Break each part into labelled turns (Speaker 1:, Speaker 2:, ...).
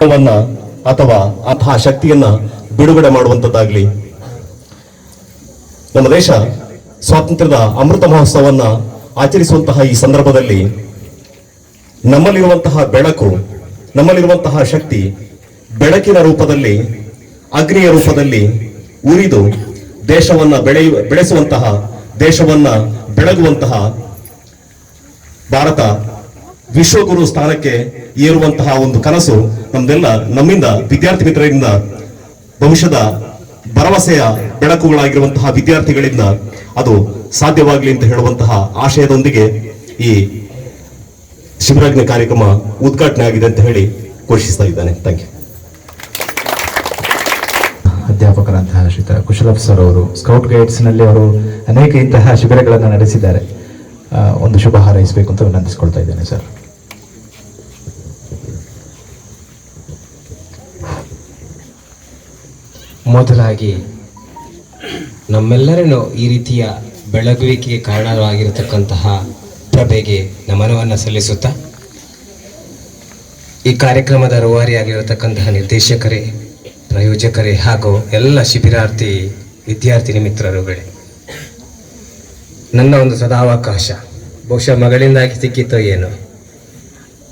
Speaker 1: ಅಥವಾ ಅಂತಹ ಶಕ್ತಿಯನ್ನ ಬಿಡುಗಡೆ ಮಾಡುವಂತದ್ದಾಗ್ಲಿ ನಮ್ಮ ದೇಶ ಸ್ವಾತಂತ್ರ್ಯದ ಅಮೃತ ಮಹೋತ್ಸವವನ್ನ ಆಚರಿಸುವಂತಹ ಈ ಸಂದರ್ಭದಲ್ಲಿ ನಮ್ಮಲ್ಲಿರುವಂತಹ ಬೆಳಕು, ನಮ್ಮಲ್ಲಿರುವಂತಹ ಶಕ್ತಿ ಬೆಳಕಿನ ರೂಪದಲ್ಲಿ, ಅಗ್ನಿಯ ರೂಪದಲ್ಲಿ ಉರಿದು ದೇಶವನ್ನ ಬೆಳೆಯುವ ಬೆಳೆಸುವಂತಹ, ದೇಶವನ್ನ ಬೆಳಗುವಂತಹ ಭಾರತ ವಿಶ್ವಗುರು ಸ್ಥಾನಕ್ಕೆ ಏರುವಂತಹ ಒಂದು ಕನಸು ನಮ್ದೆಲ್ಲ, ನಮ್ಮಿಂದ ವಿದ್ಯಾರ್ಥಿ ಮಿತ್ರರಿಂದ, ಭವಿಷ್ಯದ ಭರವಸೆಯ ಬೆಳಕುಗಳಾಗಿರುವಂತಹ ವಿದ್ಯಾರ್ಥಿಗಳಿಂದ ಅದು ಸಾಧ್ಯವಾಗಲಿ ಅಂತ ಹೇಳುವಂತಹ ಆಶಯದೊಂದಿಗೆ ಈ ಶಿವರಾಜ್ಞೆ ಕಾರ್ಯಕ್ರಮ ಉದ್ಘಾಟನೆ ಆಗಿದೆ ಅಂತ ಹೇಳಿ ಘೋಷಿಸ್ತಾ ಇದ್ದಾನೆ. ಥ್ಯಾಂಕ್ ಯು
Speaker 2: ಅಧ್ಯಾಪಕರಂತಹ ಶ್ರೀತ ಕುಶಲಪ್ ಸರ್ ಅವರು ಸ್ಕೌಟ್ ಗೈಡ್ಸ್ನಲ್ಲಿ ಅವರು ಅನೇಕ ಇಂತಹ ಶಿಬಿರಗಳನ್ನು ನಡೆಸಿದ್ದಾರೆ. ಒಂದು ಶುಭ ಹಾರೈಸಬೇಕು ಅಂತ ವಿನಂತಿಸಿಕೊಳ್ತಾ ಇದ್ದೇನೆ ಸರ್.
Speaker 3: ಮೊದಲಾಗಿ ನಮ್ಮೆಲ್ಲರನ್ನು ಈ ರೀತಿಯ ಬೆಳಗುವಿಕೆಗೆ ಕಾರಣವಾಗಿರತಕ್ಕಂತಹ ಪ್ರಭೆಗೆ ನಮನವನ್ನು ಸಲ್ಲಿಸುತ್ತಾ, ಈ ಕಾರ್ಯಕ್ರಮದ ರೂವಾರಿಯಾಗಿರತಕ್ಕಂತಹ ನಿರ್ದೇಶಕರೇ, ಪ್ರಾಯೋಜಕರೇ ಹಾಗೂ ಎಲ್ಲ ಶಿಬಿರಾರ್ಥಿ ವಿದ್ಯಾರ್ಥಿನಿ ಮಿತ್ರರುಗಳೇ ನನ್ನ ಒಂದು ಸದಾವಕಾಶ, ಬಹುಶಃ ಮಗಳಿಂದಾಗಿ ಸಿಕ್ಕಿತೋ ಏನೋ.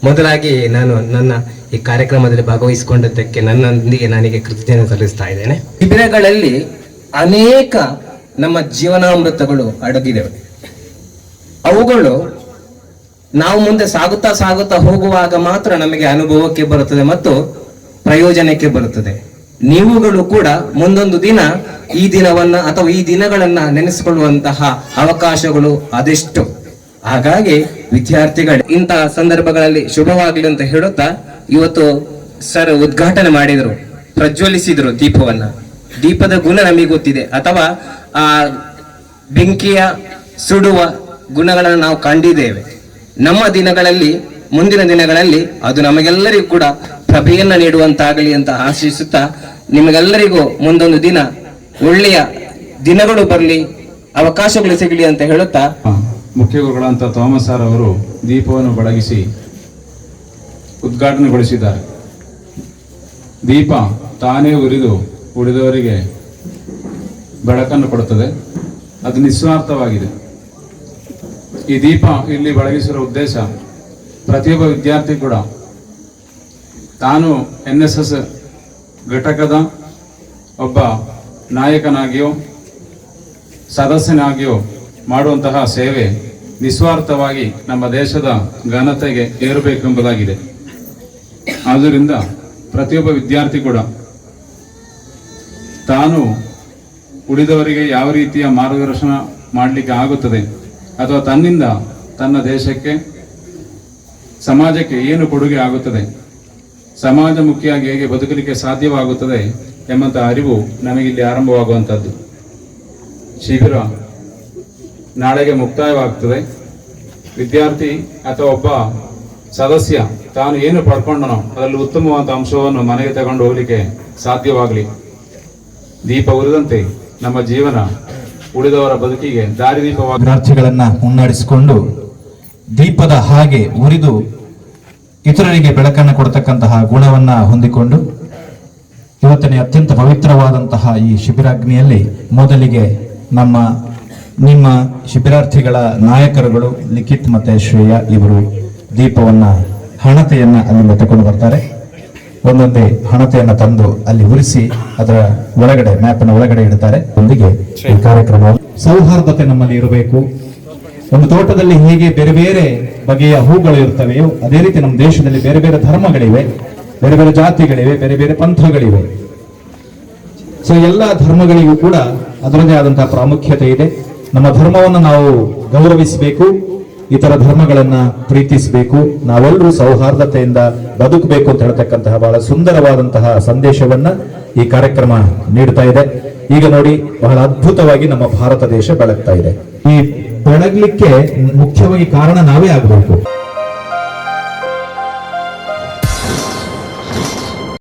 Speaker 3: ಮೊದಲಾಗಿ ನಾನು ನನ್ನ ಈ ಕಾರ್ಯಕ್ರಮದಲ್ಲಿ ಭಾಗವಹಿಸಿಕೊಂಡದ್ದಕ್ಕೆ ನನ್ನೊಂದಿಗೆ ನನಗೆ ಕೃತಜ್ಞತೆ ಸಲ್ಲಿಸ್ತಾ ಇದ್ದೇನೆ. ಶಿಬಿರಗಳಲ್ಲಿ ಅನೇಕ ನಮ್ಮ ಜೀವನಾಮೃತಗಳು ಅಡಗಿದವೆ. ಅವುಗಳು ನಾವು ಮುಂದೆ ಸಾಗುತ್ತಾ ಸಾಗುತ್ತಾ ಹೋಗುವಾಗ ಮಾತ್ರ ನಮಗೆ ಅನುಭವಕ್ಕೆ ಬರುತ್ತದೆ ಮತ್ತು ಪ್ರಯೋಜನಕ್ಕೆ ಬರುತ್ತದೆ. ನೀವುಗಳು ಕೂಡ ಮುಂದೊಂದು ದಿನ ಈ ದಿನವನ್ನ ಅಥವಾ ಈ ದಿನಗಳನ್ನ ನೆನೆಸಿಕೊಳ್ಳುವಂತಹ ಅವಕಾಶಗಳು ಅದೆಷ್ಟು ಹಾಗಾಗಿ ವಿದ್ಯಾರ್ಥಿಗಳು, ಇಂತಹ ಸಂದರ್ಭಗಳಲ್ಲಿ ಶುಭವಾಗಲಿ ಅಂತ ಹೇಳುತ್ತಾ ಇವತ್ತು ಸರ್ ಉದ್ಘಾಟನೆ ಮಾಡಿದರು, ಪ್ರಜ್ವಲಿಸಿದ್ರು ದೀಪವನ್ನ. ದೀಪದ ಗುಣ ನಮಗೆ ಗೊತ್ತಿದೆ. ಅಥವಾ ಆ ಬೆಂಕಿಯ ಸುಡುವ ಗುಣಗಳನ್ನು ನಾವು ಕಂಡಿದ್ದೇವೆ. ನಮ್ಮ ದಿನಗಳಲ್ಲಿ, ಮುಂದಿನ ದಿನಗಳಲ್ಲಿ ಅದು ನಮಗೆಲ್ಲರಿಗೂ ಕೂಡ ಪ್ರಭೆಯನ್ನ ನೀಡುವಂತಾಗಲಿ ಅಂತ ಆಶಿಸುತ್ತಾ ನಿಮಗೆಲ್ಲರಿಗೂ ಮುಂದೊಂದು ದಿನ, ಒಳ್ಳೆಯ ದಿನಗಳು ಬರಲಿ, ಅವಕಾಶಗಳು ಸಿಗಲಿ ಅಂತ ಹೇಳುತ್ತಾ
Speaker 4: ಮುಖ್ಯ ಗುರುಗಳಂತ ಥಾಮಸ್ ಸರ್ ಅವರು ದೀಪವನ್ನು ಬಳಗಿಸಿ ಉದ್ಘಾಟನೆಗೊಳಿಸಿದ್ದಾರೆ. ದೀಪ ತಾನೇ ಉರಿದು ಉಳಿದವರಿಗೆ ಬೆಳಕನ್ನು ಕೊಡುತ್ತದೆ. ಅದು ನಿಸ್ವಾರ್ಥವಾಗಿದೆ. ಈ ದೀಪ ಇಲ್ಲಿ ಬೆಳಗಿಸಿರೋ ಉದ್ದೇಶ ಪ್ರತಿಯೊಬ್ಬ ವಿದ್ಯಾರ್ಥಿ ಕೂಡ ತಾನು ಎನ್ ಎಸ್ ಎಸ್ ಘಟಕದ ಒಬ್ಬ ನಾಯಕನಾಗಿಯೋ, ಸದಸ್ಯನಾಗಿಯೋ ಮಾಡುವಂತಹ ಸೇವೆ ನಿಸ್ವಾರ್ಥವಾಗಿ ನಮ್ಮ ದೇಶದ ಘನತೆಗೆ ಏರಬೇಕೆಂಬುದಾಗಿದೆ. ಆದ್ದರಿಂದ ಪ್ರತಿಯೊಬ್ಬ ವಿದ್ಯಾರ್ಥಿ ಕೂಡ ತಾನು ಉಳಿದವರಿಗೆ ಯಾವ ರೀತಿಯ ಮಾರ್ಗದರ್ಶನ ಮಾಡಲಿಕ್ಕೆ ಆಗುತ್ತದೆ ಅಥವಾ ತನ್ನಿಂದ ತನ್ನ ದೇಶಕ್ಕೆ, ಸಮಾಜಕ್ಕೆ ಏನು ಕೊಡುಗೆ ಆಗುತ್ತದೆ, ಸಮಾಜ ಸಮಾಜಮುಖಿಯಾಗಿ ಹೇಗೆ ಬದುಕಲಿಕ್ಕೆ ಸಾಧ್ಯವಾಗುತ್ತದೆ ಎಂಬಂತಹ ಅರಿವು ನಮಗಿಲ್ಲಿ ಆರಂಭವಾಗುವಂಥದ್ದು. ಶಿಬಿರ ನಾಳೆಗೆ ಮುಕ್ತಾಯವಾಗ್ತದೆ. ವಿದ್ಯಾರ್ಥಿ ಅಥವಾ ಒಬ್ಬ ಸದಸ್ಯ ತಾನು ಏನು ಪಡ್ಕೊಂಡನೋ ಅದರಲ್ಲಿ ಉತ್ತಮವಾದ ಅಂಶವನ್ನು ಮನೆಗೆ ತಗೊಂಡು ಹೋಗಲಿಕ್ಕೆ ಸಾಧ್ಯವಾಗಲಿ. ದೀಪ ಉರಿದಂತೆ ನಮ್ಮ ಜೀವನ ಉಳಿದವರ ಬದುಕಿಗೆ ದಾರಿದೀಪವಾಗಿ
Speaker 2: ವಿದ್ಯಾರ್ಥಿಗಳನ್ನು ಮುನ್ನಡೆಸಿಕೊಂಡು ದೀಪದ ಹಾಗೆ ಉರಿದು ಇತರರಿಗೆ ಬೆಳಕನ್ನು ಕೊಡ್ತಕ್ಕಂತಹ ಗುಣವನ್ನ ಹೊಂದಿಕೊಂಡು ಇವತ್ತಿನ ಅತ್ಯಂತ ಪವಿತ್ರವಾದಂತಹ ಈ ಶಿಬಿರಾಗ್ನಿಯಲ್ಲಿ ಮೊದಲಿಗೆ ನಮ್ಮ ನಿಮ್ಮ ಶಿಬಿರಾರ್ಥಿಗಳ ನಾಯಕರುಗಳು ಲಿಖಿತ್ ಮತ್ತೆ ಶ್ರೇಯ ಇವರು ದೀಪವನ್ನ, ಹಣತೆಯನ್ನ ಅಲ್ಲಿಂದ ತಗೊಂಡು ಬರ್ತಾರೆ. ಒಂದೊಂದೇ ಹಣತೆಯನ್ನ ತಂದು ಅಲ್ಲಿ ಉರಿಸಿ ಅದರ ಒಳಗಡೆ ಮ್ಯಾಪಿನ ಒಳಗಡೆ ಇಡ್ತಾರೆ. ಒಂದಿಗೆ ಈ ಕಾರ್ಯಕ್ರಮ. ಸೌಹಾರ್ದತೆ ನಮ್ಮಲ್ಲಿ ಇರಬೇಕು. ಒಂದು ತೋಟದಲ್ಲಿ ಹೇಗೆ ಬೇರೆ ಬೇರೆ ಬಗೆಯ ಹೂಗಳು ಇರ್ತವೆಯೋ, ಅದೇ ರೀತಿ ನಮ್ಮ ದೇಶದಲ್ಲಿ ಬೇರೆ ಬೇರೆ ಧರ್ಮಗಳಿವೆ. ಬೇರೆ ಬೇರೆ ಜಾತಿಗಳಿವೆ, ಬೇರೆ ಬೇರೆ ಪಂಥಗಳಿವೆ. ಸೊ ಎಲ್ಲ ಧರ್ಮಗಳಿಗೂ ಕೂಡ ಅದರದೇ ಆದಂತಹ ಪ್ರಾಮುಖ್ಯತೆ ಇದೆ. ನಮ್ಮ ಧರ್ಮವನ್ನು ನಾವು ಗೌರವಿಸಬೇಕು, ಇತರ ಧರ್ಮಗಳನ್ನ ಪ್ರೀತಿಸಬೇಕು ನಾವೆಲ್ಲರೂ ಸೌಹಾರ್ದತೆಯಿಂದ ಬದುಕಬೇಕು ಅಂತ ಹೇಳ್ತಕ್ಕಂತಹ ಬಹಳ ಸುಂದರವಾದಂತಹ ಸಂದೇಶವನ್ನ ಈ ಕಾರ್ಯಕ್ರಮ ನೀಡ್ತಾ ಇದೆ. ಈಗ ನೋಡಿ, ಬಹಳ ಅದ್ಭುತವಾಗಿ ನಮ್ಮ ಭಾರತ ದೇಶ ಬೆಳಗ್ತಾ ಇದೆ. ಈ ಬೆಳಗ್ಲಿಕ್ಕೆ ಮುಖ್ಯವಾಗಿ ಕಾರಣ ನಾವೇ ಆಗಬೇಕು.